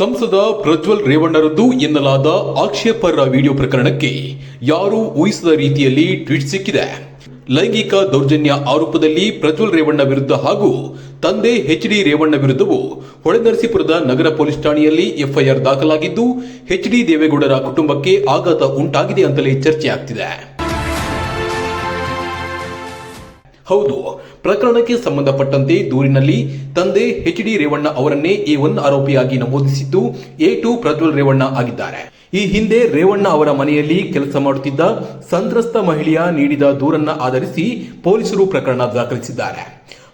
ಸಂಸದ ಪ್ರಜ್ವಲ್ ರೇವಣ್ಣರದ್ದು ಎನ್ನಲಾದ ಆಕ್ಷೇಪರ ವಿಡಿಯೋ ಪ್ರಕರಣಕ್ಕೆ ಯಾರೂ ಊಹಿಸದ ರೀತಿಯಲ್ಲಿ ಟ್ವೀಟ್ ಸಿಕ್ಕಿದೆ. ಲೈಂಗಿಕ ದೌರ್ಜನ್ಯ ಆರೋಪದಲ್ಲಿ ಪ್ರಜ್ವಲ್ ರೇವಣ್ಣ ವಿರುದ್ಧ ಹಾಗೂ ತಂದೆ ಎಚ್ ಡಿ ರೇವಣ್ಣ ವಿರುದ್ಧವೂ ಹೊಳೆನರಸೀಪುರದ ನಗರ ಪೊಲೀಸ್ ಠಾಣೆಯಲ್ಲಿ ಎಫ್ಐಆರ್ ದಾಖಲಾಗಿದ್ದು ಎಚ್ ಡಿ ದೇವೇಗೌಡರ ಕುಟುಂಬಕ್ಕೆ ಆಘಾತ ಉಂಟಾಗಿದೆ ಅಂತಲೇ ಚರ್ಚೆ ಹೌದು. ಪ್ರಕರಣಕ್ಕೆ ಸಂಬಂಧಪಟ್ಟಂತೆ ದೂರಿನಲ್ಲಿ ತಂದೆ ಎಚ್ ಡಿ ರೇವಣ್ಣ ಅವರನ್ನೇ ಎ ಒನ್ ಆರೋಪಿಯಾಗಿ ನಮೂದಿಸಿದ್ದು ಎ ಟು ಪ್ರಜ್ವಲ್ ರೇವಣ್ಣ ಆಗಿದ್ದಾರೆ. ಈ ಹಿಂದೆ ರೇವಣ್ಣ ಅವರ ಮನೆಯಲ್ಲಿ ಕೆಲಸ ಮಾಡುತ್ತಿದ್ದ ಸಂತ್ರಸ್ತ ಮಹಿಳೆಯ ನೀಡಿದ ದೂರನ್ನ ಆಧರಿಸಿ ಪೊಲೀಸರು ಪ್ರಕರಣ ದಾಖಲಿಸಿದ್ದಾರೆ.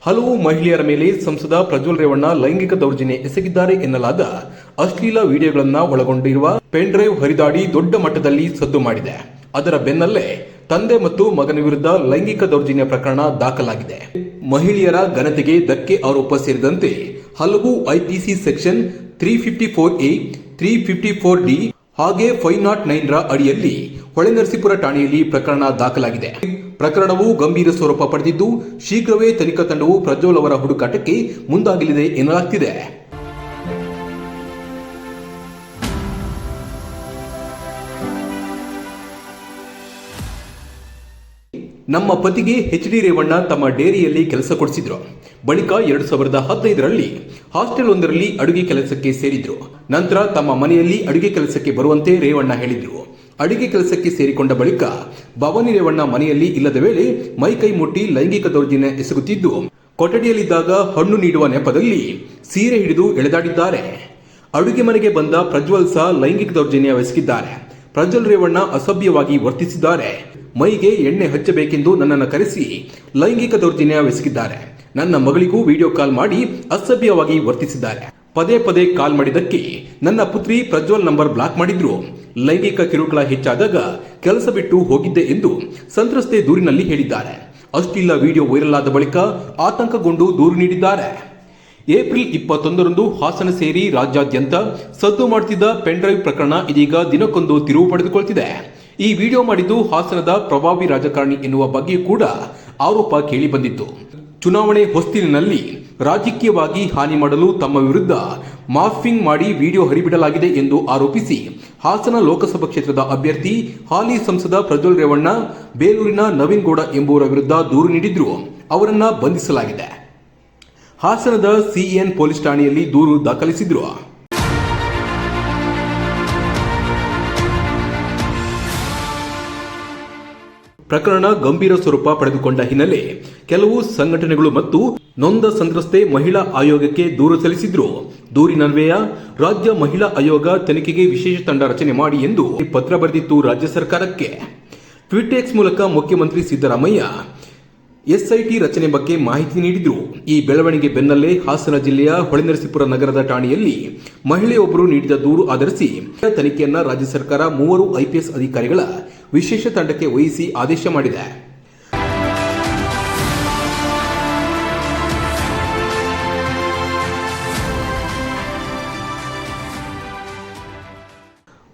ಹಲವು ಮಹಿಳೆಯರ ಮೇಲೆ ಸಂಸದ ಪ್ರಜ್ವಲ್ ರೇವಣ್ಣ ಲೈಂಗಿಕ ದೌರ್ಜನ್ಯ ಎಸಗಿದ್ದಾರೆ ಎನ್ನಲಾದ ಅಶ್ಲೀಲ ವಿಡಿಯೋಗಳನ್ನು ಒಳಗೊಂಡಿರುವ ಪೆನ್ ಡ್ರೈವ್ ಹರಿದಾಡಿ ದೊಡ್ಡ ಮಟ್ಟದಲ್ಲಿ ಸದ್ದು ಮಾಡಿದೆ. ಅದರ ಬೆನ್ನಲ್ಲೇ ತಂದೆ ಮತ್ತು ಮಗನ ವಿರುದ್ಧ ಲೈಂಗಿಕ ದೌರ್ಜನ್ಯ ಪ್ರಕರಣ ದಾಖಲಾಗಿದೆ. ಮಹಿಳೆಯರ ಘನತೆಗೆ ಧಕ್ಕೆ ಆರೋಪ ಸೇರಿದಂತೆ ಹಲವು IPC section three fifty four A, three fifty four D ಹಾಗೆ ಫೈವ್ ನಾಟ್ ನೈನ್ ರ ಅಡಿಯಲ್ಲಿ ಹೊಳೆನರಸೀಪುರ ಠಾಣೆಯಲ್ಲಿ ಪ್ರಕರಣ ದಾಖಲಾಗಿದೆ. ಪ್ರಕರಣವು ಗಂಭೀರ ಸ್ವರೂಪ ಪಡೆದಿದ್ದು, ಶೀಘ್ರವೇ ತನಿಖಾ ತಂಡವು ಪ್ರಜ್ವಲ್ ಅವರ ಹುಡುಕಾಟಕ್ಕೆ ಮುಂದಾಗಲಿದೆ ಎನ್ನಲಾಗ್ತಿದೆ. ನಮ್ಮ ಪತಿಗೆ ಎಚ್ ಡಿ ರೇವಣ್ಣ ತಮ್ಮ ಡೇರಿಯಲ್ಲಿ ಕೆಲಸ ಕೊಡಿಸಿದ್ರು. ಬಳಿಕ ಎರಡು ಸಾವಿರದ ಹದಿನೈದರಲ್ಲಿ ಹಾಸ್ಟೆಲ್ ಒಂದರಲ್ಲಿ ಅಡುಗೆ ಕೆಲಸಕ್ಕೆ ಸೇರಿದ್ರು. ನಂತರ ತಮ್ಮ ಮನೆಯಲ್ಲಿ ಅಡುಗೆ ಕೆಲಸಕ್ಕೆ ಬರುವಂತೆ ರೇವಣ್ಣ ಹೇಳಿದ್ರು. ಅಡುಗೆ ಕೆಲಸಕ್ಕೆ ಸೇರಿಕೊಂಡ ಬಳಿಕ ಭವಾನಿ ರೇವಣ್ಣ ಮನೆಯಲ್ಲಿ ಇಲ್ಲದ ವೇಳೆ ಮೈಕೈ ಮುಟ್ಟಿ ಲೈಂಗಿಕ ದೌರ್ಜನ್ಯ ಎಸಗುತ್ತಿದ್ದು, ಕೊಠಡಿಯಲ್ಲಿದ್ದಾಗ ಹಣ್ಣು ನೀಡುವ ನೆಪದಲ್ಲಿ ಸೀರೆ ಹಿಡಿದು ಎಳೆದಾಡಿದ್ದಾರೆ. ಅಡುಗೆ ಮನೆಗೆ ಬಂದ ಪ್ರಜ್ವಲ್ ಸಹ ಲೈಂಗಿಕ ದೌರ್ಜನ್ಯ ಎಸಗಿದ್ದಾರೆ. ಪ್ರಜ್ವಲ್ ರೇವಣ್ಣ ಅಸಭ್ಯವಾಗಿ ವರ್ತಿಸಿದ್ದಾರೆ. ಮೈಗೆ ಎಣ್ಣೆ ಹಚ್ಚಬೇಕೆಂದು ನನ್ನನ್ನು ಕರೆಸಿ ಲೈಂಗಿಕ ದೌರ್ಜನ್ಯವೆಸಗಿದ್ದಾರೆ ನನ್ನ ಮಗಳಿಗೂ ವಿಡಿಯೋ ಕಾಲ್ ಮಾಡಿ ಅಸಭ್ಯವಾಗಿ ವರ್ತಿಸಿದ್ದಾರೆ. ಪದೇ ಪದೇ ಕಾಲ್ ಮಾಡಿದ್ದಕ್ಕೆ ನನ್ನ ಪುತ್ರಿ ಪ್ರಜ್ವಲ್ ನಂಬರ್ ಬ್ಲಾಕ್ ಮಾಡಿದ್ರು. ಲೈಂಗಿಕ ಕಿರುಕುಳ ಹೆಚ್ಚಾದಾಗ ಕೆಲಸ ಬಿಟ್ಟು ಹೋಗಿದ್ದೆ ಎಂದು ಸಂತ್ರಸ್ತೆ ದೂರಿನಲ್ಲಿ ಹೇಳಿದ್ದಾರೆ. ಅಷ್ಟಿಲ್ಲ ವಿಡಿಯೋ ವೈರಲ್ ಆದ ಬಳಿಕ ಆತಂಕಗೊಂಡು ದೂರು ನೀಡಿದ್ದಾರೆ. ಏಪ್ರಿಲ್ ಇಪ್ಪತ್ತೊಂದರಂದು ಹಾಸನ ಸೇರಿ ರಾಜ್ಯಾದ್ಯಂತ ಸದ್ದು ಮಾಡುತ್ತಿದ್ದ ಪೆನ್ಡ್ರೈವ್ ಪ್ರಕರಣ ಇದೀಗ ದಿನಕ್ಕೊಂದು ತಿರುವು ಪಡೆದುಕೊಳ್ತಿದೆ. ಈ ವಿಡಿಯೋ ಮಾಡಿದ್ದು ಹಾಸನದ ಪ್ರಭಾವಿ ರಾಜಕಾರಣಿ ಎನ್ನುವ ಬಗ್ಗೆ ಕೂಡ ಆರೋಪ ಕೇಳಿ ಬಂದಿತ್ತು ಚುನಾವಣೆ ಹೊಸ್ತಿಲಿನಲ್ಲಿ ರಾಜಕೀಯವಾಗಿ ಹಾನಿ ಮಾಡಲು ತಮ್ಮ ವಿರುದ್ಧ ಮಾಫಿಂಗ್ ಮಾಡಿ ವಿಡಿಯೋ ಹರಿಬಿಡಲಾಗಿದೆ ಎಂದು ಆರೋಪಿಸಿ ಹಾಸನ ಲೋಕಸಭಾ ಕ್ಷೇತ್ರದ ಅಭ್ಯರ್ಥಿ ಹಾಲಿ ಸಂಸದ ಪ್ರಜ್ವಲ್ ರೇವಣ್ಣ, ಬೇಲೂರಿನ ನವೀನ್ ಗೌಡ ಎಂಬುವರ ವಿರುದ್ಧ ದೂರು ನೀಡಿದ್ರು. ಅವರನ್ನ ಬಂಧಿಸಲಾಗಿದೆ. ಹಾಸನದ ಸಿಎನ್ ಪೊಲೀಸ್ ಠಾಣೆಯಲ್ಲಿ ದೂರು ದಾಖಲಿಸಿದ್ರು. ಪ್ರಕರಣ ಗಂಭೀರ ಸ್ವರೂಪ ಪಡೆದುಕೊಂಡ ಹಿನ್ನೆಲೆ ಕೆಲವು ಸಂಘಟನೆಗಳು ಮತ್ತು ನೊಂದ ಸಂತ್ರಸ್ತೆ ಮಹಿಳಾ ಆಯೋಗಕ್ಕೆ ದೂರು ಸಲ್ಲಿಸಿದ್ರು. ದೂರಿನನ್ವಯ ರಾಜ್ಯ ಮಹಿಳಾ ಆಯೋಗ ತನಿಖೆಗೆ ವಿಶೇಷ ತಂಡ ರಚನೆ ಮಾಡಿ ಎಂದು ಪತ್ರ ಬರೆದಿತ್ತು ರಾಜ್ಯ ಸರ್ಕಾರಕ್ಕೆ. ಟ್ವಿಟೆಕ್ಸ್ ಮೂಲಕ ಮುಖ್ಯಮಂತ್ರಿ ಸಿದ್ದರಾಮಯ್ಯ ಎಸ್ಐಟಿ ರಚನೆ ಬಗ್ಗೆ ಮಾಹಿತಿ ನೀಡಿದ್ರು. ಈ ಬೆಳವಣಿಗೆ ಬೆನ್ನಲ್ಲೇ ಹಾಸನ ಜಿಲ್ಲೆಯ ಹೊಳೆನರಸೀಪುರ ನಗರದ ಠಾಣೆಯಲ್ಲಿ ಮಹಿಳೆಯೊಬ್ಬರು ನೀಡಿದ ದೂರು ಆಧರಿಸಿ ತನಿಖೆಯನ್ನ ರಾಜ್ಯ ಸರ್ಕಾರ ಮೂವರು ಐಪಿಎಸ್ ಅಧಿಕಾರಿಗಳ ವಿಶೇಷ ತಂಡಕ್ಕೆ ವಹಿಸಿ ಆದೇಶ ಮಾಡಿದೆ.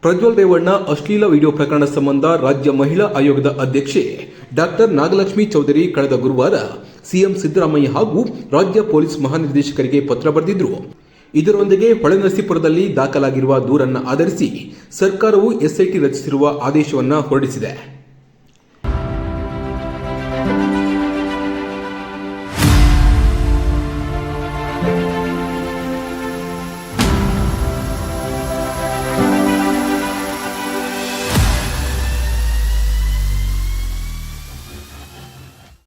ಪ್ರಜ್ವಲ್ ರೇವಣ್ಣ ಅಶ್ಲೀಲ ವಿಡಿಯೋ ಪ್ರಕರಣ ಸಂಬಂಧ ರಾಜ್ಯ ಮಹಿಳಾ ಆಯೋಗದ ಅಧ್ಯಕ್ಷೆ ಡಾಕ್ಟರ್ ನಾಗಲಕ್ಷ್ಮಿ ಚೌಧರಿ ಕಳೆದ ಗುರುವಾರ ಸಿಎಂ ಸಿದ್ದರಾಮಯ್ಯ ಹಾಗೂ ರಾಜ್ಯ ಪೊಲೀಸ್ ಮಹಾನಿರ್ದೇಶಕರಿಗೆ ಪತ್ರ ಬರೆದಿದ್ರು. ಇದರೊಂದಿಗೆ ಹೊಳೆನರಸೀಪುರದಲ್ಲಿ ದಾಖಲಾಗಿರುವ ದೂರನ್ನು ಆಧರಿಸಿ ಸರ್ಕಾರವು ಎಸ್ಐಟಿ ರಚಿಸಿರುವ ಆದೇಶವನ್ನು ಹೊರಡಿಸಿದೆ.